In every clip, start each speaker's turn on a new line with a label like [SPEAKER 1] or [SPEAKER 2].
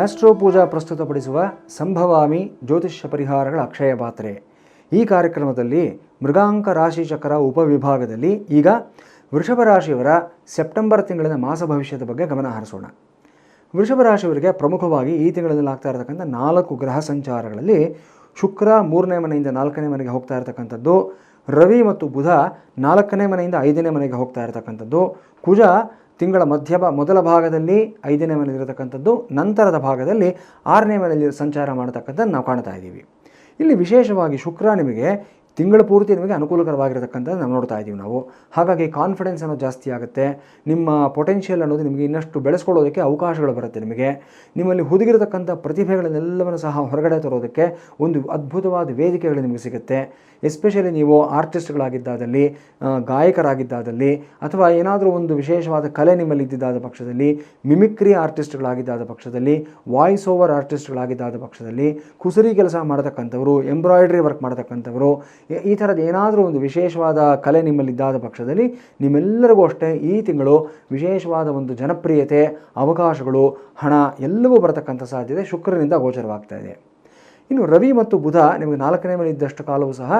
[SPEAKER 1] Astro ಪೂಜಾ ಪ್ರಸ್ತುತಪಡಿಸುವ ಸಂಭವಾಮಿ ಜ್ಯೋತಿಷ್ಯ ಪರಿಹಾರಗಳ ಅಕ್ಷಯ ಪಾತ್ರೆ. ಈ ಕಾರ್ಯಕ್ರಮದಲ್ಲಿ ಮೃಗಾಂಕ ರಾಶಿ ಚಕ್ರ ಉಪವಿಭಾಗದಲ್ಲಿ ಈಗ ವೃಷಭ ರಾಶಿಯವರ ಸೆಪ್ಟೆಂಬರ್ ತಿಂಗಳಿನ ಮಾಸ ಭವಿಷ್ಯದ ಬಗ್ಗೆ ಗಮನ ಹರಿಸೋಣ. ವೃಷಭ ರಾಶಿಯವರಿಗೆ ಪ್ರಮುಖವಾಗಿ ಈ ತಿಂಗಳಲ್ಲಿ ಆಗ್ತಾ ಇರತಕ್ಕಂಥ ನಾಲ್ಕು ಗ್ರಹ ಸಂಚಾರಗಳಲ್ಲಿ ಶುಕ್ರ ಮೂರನೇ ಮನೆಯಿಂದ ನಾಲ್ಕನೇ ಮನೆಗೆ ಹೋಗ್ತಾ ಇರತಕ್ಕಂಥದ್ದು, ರವಿ ಮತ್ತು ಬುಧ ನಾಲ್ಕನೇ ಮನೆಯಿಂದ ಐದನೇ ಮನೆಗೆ ಹೋಗ್ತಾ ಇರತಕ್ಕಂಥದ್ದು, ಕುಜ ತಿಂಗಳ ಮಧ್ಯ ಮೊದಲ ಭಾಗದಲ್ಲಿ ಐದನೇ ಮನೆಯಲ್ಲಿರತಕ್ಕಂಥದ್ದು ನಂತರದ ಭಾಗದಲ್ಲಿ ಆರನೇ ಮನೆಯಲ್ಲಿ ಸಂಚಾರ ಮಾಡತಕ್ಕಂಥದ್ದು ನಾವು ಕಾಣ್ತಾ ಇದ್ದೀವಿ. ಇಲ್ಲಿ ವಿಶೇಷವಾಗಿ ಶುಕ್ರ ನಿಮಗೆ ತಿಂಗಳ ಪೂರ್ತಿ ನಿಮಗೆ ಅನುಕೂಲಕರವಾಗಿರತಕ್ಕಂಥದ್ದು ನಾವು ನೋಡ್ತಾ ಇದ್ದೀವಿ ನಾವು. ಹಾಗಾಗಿ ಕಾನ್ಫಿಡೆನ್ಸ್ ಅನ್ನೋದು ಜಾಸ್ತಿ ಆಗುತ್ತೆ. ನಿಮ್ಮ ಪೊಟೆನ್ಷಿಯಲ್ ಅನ್ನೋದು ನಿಮಗೆ ಇನ್ನಷ್ಟು ಬೆಳೆಸ್ಕೊಳ್ಳೋದಕ್ಕೆ ಅವಕಾಶಗಳು ಬರುತ್ತೆ ನಿಮಗೆ. ನಿಮ್ಮಲ್ಲಿ ಹುದುಗಿರತಕ್ಕಂಥ ಪ್ರತಿಭೆಗಳನ್ನೆಲ್ಲವನ್ನು ಸಹ ಹೊರಗಡೆ ತರೋದಕ್ಕೆ ಒಂದು ಅದ್ಭುತವಾದ ವೇದಿಕೆಗಳು ನಿಮಗೆ ಸಿಗುತ್ತೆ. ಎಸ್ಪೆಷಲಿ ನೀವು ಆರ್ಟಿಸ್ಟ್ಗಳಾಗಿದ್ದಾದಲ್ಲಿ ಗಾಯಕರಾಗಿದ್ದಾದಲ್ಲಿ, ಅಥವಾ ಏನಾದರೂ ಒಂದು ವಿಶೇಷವಾದ ಕಲೆ ನಿಮ್ಮಲ್ಲಿ ಇದ್ದಿದ್ದಾದ ಪಕ್ಷದಲ್ಲಿ ಮಿಮಿಕ್ರಿ ಆರ್ಟಿಸ್ಟ್ಗಳಾಗಿದ್ದಾದ ಪಕ್ಷದಲ್ಲಿ ವಾಯ್ಸ್ ಓವರ್ ಆರ್ಟಿಸ್ಟ್ಗಳಾಗಿದ್ದಾದ ಪಕ್ಷದಲ್ಲಿ, ಕುಸರಿ ಕೆಲಸ ಮಾಡತಕ್ಕಂಥವರು ಎಂಬ್ರಾಯ್ಡ್ರಿ ವರ್ಕ್ ಮಾಡತಕ್ಕಂಥವರು ಈ- ಥರದ ಏನಾದರೂ ಒಂದು ವಿಶೇಷವಾದ ಕಲೆ ನಿಮ್ಮಲ್ಲಿದ್ದಾದ ಪಕ್ಷದಲ್ಲಿ ನಿಮ್ಮೆಲ್ಲರಿಗೂ ಅಷ್ಟೇ ಈ ತಿಂಗಳು ವಿಶೇಷವಾದ ಒಂದು ಜನಪ್ರಿಯತೆ, ಅವಕಾಶಗಳು, ಹಣ ಎಲ್ಲವೂ ಬರತಕ್ಕಂಥ ಸಾಧ್ಯತೆ ಶುಕ್ರನಿಂದ ಗೋಚರವಾಗ್ತಾ ಇದೆ. ಇನ್ನು ರವಿ ಮತ್ತು ಬುಧ ನಿಮಗೆ ನಾಲ್ಕನೇ ಮನೆ ಇದ್ದಷ್ಟು ಕಾಲವೂ ಸಹ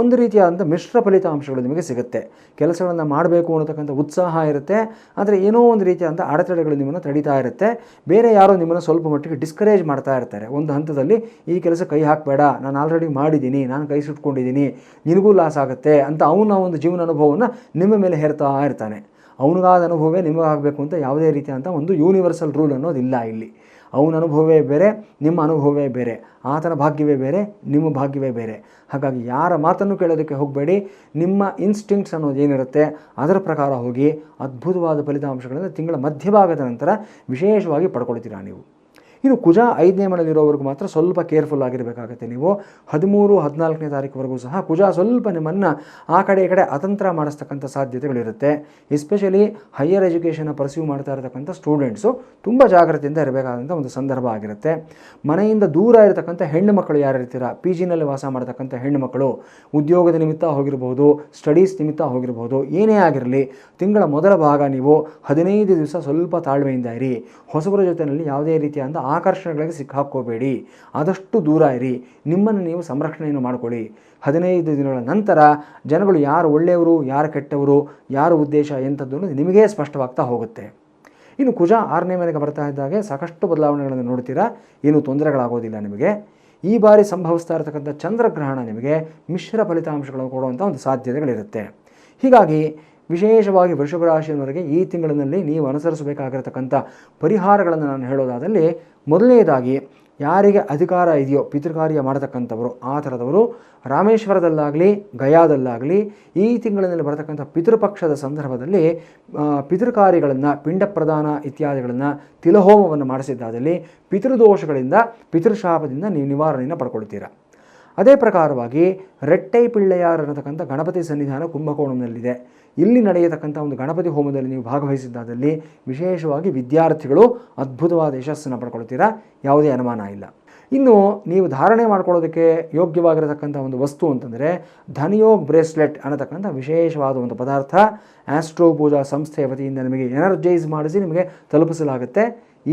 [SPEAKER 1] ಒಂದು ರೀತಿಯಾದಂಥ ಮಿಶ್ರ ಫಲಿತಾಂಶಗಳು ನಿಮಗೆ ಸಿಗುತ್ತೆ. ಕೆಲಸಗಳನ್ನು ಮಾಡಬೇಕು ಅನ್ನತಕ್ಕಂಥ ಉತ್ಸಾಹ ಇರುತ್ತೆ. ಆದರೆ ಏನೋ ಒಂದು ರೀತಿಯಾದಂಥ ಅಡೆತಡೆಗಳು ನಿಮ್ಮನ್ನು ತಡೀತಾ ಇರುತ್ತೆ. ಬೇರೆ ಯಾರೋ ನಿಮ್ಮನ್ನು ಸ್ವಲ್ಪ ಮಟ್ಟಿಗೆ ಡಿಸ್ಕರೇಜ್ ಮಾಡ್ತಾ ಇರ್ತಾರೆ. ಒಂದು ಹಂತದಲ್ಲಿ, ಈ ಕೆಲಸ ಕೈ ಹಾಕಬೇಡ. ನಾನು ಆಲ್ರೆಡಿ ಮಾಡಿದ್ದೀನಿ. ನಾನು ಕೈ ಸುಟ್ಕೊಂಡಿದ್ದೀನಿ. ನಿನಗೂ ಲಾಸ್ ಆಗುತ್ತೆ. ಅಂತ ಅವನ ಒಂದು ಜೀವನ ಅನುಭವವನ್ನು ನಿಮ್ಮ ಮೇಲೆ ಹೇರ್ತಾ ಇರ್ತಾನೆ. ಅವನಿಗಾದ ಅನುಭವವೇ ನಿಮಗಾಗಬೇಕು ಅಂತ ಯಾವುದೇ ರೀತಿಯಾದಂಥ ಒಂದು ಯೂನಿವರ್ಸಲ್ ರೂಲ್ ಅನ್ನೋದಿಲ್ಲ ಇಲ್ಲಿ. ಅವನ ಅನುಭವವೇ ಬೇರೆ, ನಿಮ್ಮ ಅನುಭವವೇ ಬೇರೆ. ಆತನ ಭಾಗ್ಯವೇ ಬೇರೆ, ನಿಮ್ಮ ಭಾಗ್ಯವೇ ಬೇರೆ. ಹಾಗಾಗಿ ಯಾರ ಮಾತನ್ನು ಕೇಳೋದಕ್ಕೆ ಹೋಗಬೇಡಿ. ನಿಮ್ಮ ಇನ್ಸ್ಟಿಂಕ್ಟ್ಸ್ ಅನ್ನೋದು ಏನಿರುತ್ತೆ, ಅದರ ಪ್ರಕಾರ ಹೋಗಿ ಅದ್ಭುತವಾದ ಫಲಿತಾಂಶಗಳನ್ನು ತಿಂಗಳ ಮಧ್ಯಭಾಗದ ನಂತರ ವಿಶೇಷವಾಗಿ ಪಡ್ಕೊಳ್ತೀರಾ ನೀವು. ಇನ್ನು ಕುಜ ಐದನೇ ಮನೆಯಲ್ಲಿರೋವರೆಗೂ ಮಾತ್ರ ಸ್ವಲ್ಪ ಕೇರ್ಫುಲ್ ಆಗಿರಬೇಕಾಗುತ್ತೆ. ನೀವು ಹದಿಮೂರು, ಹದಿನಾಲ್ಕನೇ ತಾರೀಕುವರೆಗೂ ಸಹ ಕುಜ ಸ್ವಲ್ಪ ನಿಮ್ಮನ್ನು ಆ ಕಡೆ ಈ ಕಡೆ ಅತಂತ್ರ ಮಾಡಿಸ್ತಕ್ಕಂಥ ಸಾಧ್ಯತೆಗಳಿರುತ್ತೆ. ಎಸ್ಪೆಷಲಿ ಹೈಯರ್ ಎಜುಕೇಷನ್ನ ಪರ್ಸ್ಯೂ ಮಾಡ್ತಾ ಇರತಕ್ಕಂಥ ಸ್ಟೂಡೆಂಟ್ಸು ತುಂಬ ಜಾಗ್ರತೆಯಿಂದ ಇರಬೇಕಾದಂಥ ಒಂದು ಸಂದರ್ಭ ಆಗಿರುತ್ತೆ. ಮನೆಯಿಂದ ದೂರ ಇರತಕ್ಕಂಥ ಹೆಣ್ಣು ಮಕ್ಕಳು ಯಾರು ಇರ್ತೀರ? ಪಿ ಜಿನಲ್ಲಿ ವಾಸ ಮಾಡತಕ್ಕಂಥ ಹೆಣ್ಣು ಮಕ್ಕಳು, ಉದ್ಯೋಗದ ನಿಮಿತ್ತ ಹೋಗಿರಬಹುದು ಸ್ಟಡೀಸ್ ನಿಮಿತ್ತ ಹೋಗಿರಬಹುದು, ಏನೇ ಆಗಿರಲಿ, ತಿಂಗಳ ಮೊದಲ ಭಾಗ ನೀವು ಹದಿನೈದು ದಿವಸ ಸ್ವಲ್ಪ ತಾಳ್ಮೆಯಿಂದ ಇರಿ. ಹೊಸಬರ ಜೊತೆಯಲ್ಲಿ ಯಾವುದೇ ರೀತಿಯಾದ ಆಕರ್ಷಣೆಗಳಿಗೆ ಸಿಕ್ಕಾಕೋಬೇಡಿ ಆದಷ್ಟು ದೂರ ಇರಿ. ನಿಮ್ಮನ್ನು ನೀವು ಸಂರಕ್ಷಣೆಯನ್ನು ಮಾಡಿಕೊಳ್ಳಿ. ಹದಿನೈದು ದಿನಗಳ ನಂತರ ಜನಗಳು ಯಾರು ಒಳ್ಳೆಯವರು, ಯಾರು ಕೆಟ್ಟವರು, ಯಾರು ಉದ್ದೇಶ ಎಂಥದ್ದು ನಿಮಗೇ ಸ್ಪಷ್ಟವಾಗ್ತಾ ಹೋಗುತ್ತೆ. ಇನ್ನು ಕುಜ ಆರನೇ ಮನೆಗೆ ಬರ್ತಾ ಇದ್ದಾಗೆ ಸಾಕಷ್ಟು ಬದಲಾವಣೆಗಳನ್ನು ನೋಡ್ತೀರಾ? ಏನು ತೊಂದರೆಗಳಾಗೋದಿಲ್ಲ ನಿಮಗೆ. ಈ ಬಾರಿ ಸಂಭವಿಸ್ತಾ ಇರತಕ್ಕಂಥ ಚಂದ್ರಗ್ರಹಣ ನಿಮಗೆ ಮಿಶ್ರ ಫಲಿತಾಂಶಗಳನ್ನು ಕೊಡುವಂಥ ಒಂದು ಸಾಧ್ಯತೆಗಳಿರುತ್ತೆ. ಹೀಗಾಗಿ ವಿಶೇಷವಾಗಿ ವೃಷಭ ರಾಶಿಯವರೆಗೆ ಈ ತಿಂಗಳಿನಲ್ಲಿ ನೀವು ಅನುಸರಿಸಬೇಕಾಗಿರತಕ್ಕಂಥ ಪರಿಹಾರಗಳನ್ನು ನಾನು ಹೇಳೋದಾದಲ್ಲಿ ಮೊದಲನೇದಾಗಿ ಯಾರಿಗೆ ಅಧಿಕಾರ ಇದೆಯೋ ಪಿತೃಕಾರ್ಯ ಮಾಡತಕ್ಕಂಥವರು, ಆ ಥರದವರು ರಾಮೇಶ್ವರದಲ್ಲಾಗಲಿ, ಗಯಾದಲ್ಲಾಗಲಿ, ಈ ತಿಂಗಳಿನಲ್ಲಿ ಬರತಕ್ಕಂಥ ಪಿತೃಪಕ್ಷದ ಸಂದರ್ಭದಲ್ಲಿ ಪಿತೃಕಾರ್ಯಗಳನ್ನು ಪಿಂಡ ಪ್ರದಾನ ಇತ್ಯಾದಿಗಳನ್ನು ತಿಲಹೋಮವನ್ನು ಮಾಡಿಸಿದ್ದಾದಲ್ಲಿ ಪಿತೃದೋಷಗಳಿಂದ, ಪಿತೃಶಾಪದಿಂದ ನೀವು ನಿವಾರಣೆಯನ್ನು ಪಡ್ಕೊಳ್ತೀರಾ. ಅದೇ ಪ್ರಕಾರವಾಗಿ ರೆಟ್ಟೈ ಪಿಳ್ಳೆಯಾರ್ ಅನ್ನತಕ್ಕಂಥ ಗಣಪತಿ ಸನ್ನಿಧಾನ ಕುಂಭಕೋಣಂನಲ್ಲಿದೆ. ಇಲ್ಲಿ ನಡೆಯತಕ್ಕಂಥ ಒಂದು ಗಣಪತಿ ಹೋಮದಲ್ಲಿ ನೀವು ಭಾಗವಹಿಸಿದ್ದಾದಲ್ಲಿ ವಿಶೇಷವಾಗಿ ವಿದ್ಯಾರ್ಥಿಗಳು ಅದ್ಭುತವಾದ ಯಶಸ್ಸನ್ನು ಪಡ್ಕೊಳ್ತೀರಾ? ಯಾವುದೇ ಅನುಮಾನ ಇಲ್ಲ. ಇನ್ನು ನೀವು ಧಾರಣೆ ಮಾಡ್ಕೊಳ್ಳೋದಕ್ಕೆ ಯೋಗ್ಯವಾಗಿರತಕ್ಕಂಥ ಒಂದು ವಸ್ತು ಅಂತಂದರೆ ಧನಿಯೋಗ್ ಬ್ರೇಸ್ಲೆಟ್ ಅನ್ನತಕ್ಕಂಥ ವಿಶೇಷವಾದ ಒಂದು ಪದಾರ್ಥ. ಆಸ್ಟ್ರೋ ಪೂಜಾ ಸಂಸ್ಥೆಯ ವತಿಯಿಂದ ನಿಮಗೆ ಎನರ್ಜೈಸ್ ಮಾಡಿಸಿ ನಿಮಗೆ ತಲುಪಿಸಲಾಗುತ್ತೆ.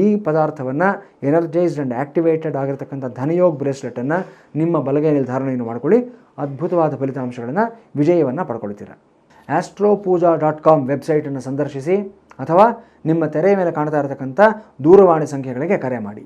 [SPEAKER 1] ಈ ಪದಾರ್ಥವನ್ನು ಎನರ್ಜೈಸ್ಡ್ ಆ್ಯಂಡ್ ಆ್ಯಕ್ಟಿವೇಟೆಡ್ ಆಗಿರತಕ್ಕಂಥ ಧನಯೋಗ್ ಬ್ರೇಸ್ಲೆಟನ್ನು ನಿಮ್ಮ ಬಲಗೈ ಧಾರಣೆಯನ್ನು ಮಾಡಿಕೊಳ್ಳಿ. ಅದ್ಭುತವಾದ ಫಲಿತಾಂಶಗಳನ್ನು ವಿಜಯವನ್ನು ಪಡ್ಕೊಳ್ತೀರ. ಆಸ್ಟ್ರೋ ಪೂಜಾ ಡಾಟ್ ಕಾಮ್ ವೆಬ್ಸೈಟನ್ನು ಸಂದರ್ಶಿಸಿ ಅಥವಾ ನಿಮ್ಮ ತೆರೆಯ ಮೇಲೆ ಕಾಣ್ತಾ ಇರತಕ್ಕಂಥ ದೂರವಾಣಿ ಸಂಖ್ಯೆಗಳಿಗೆ ಕರೆ ಮಾಡಿ.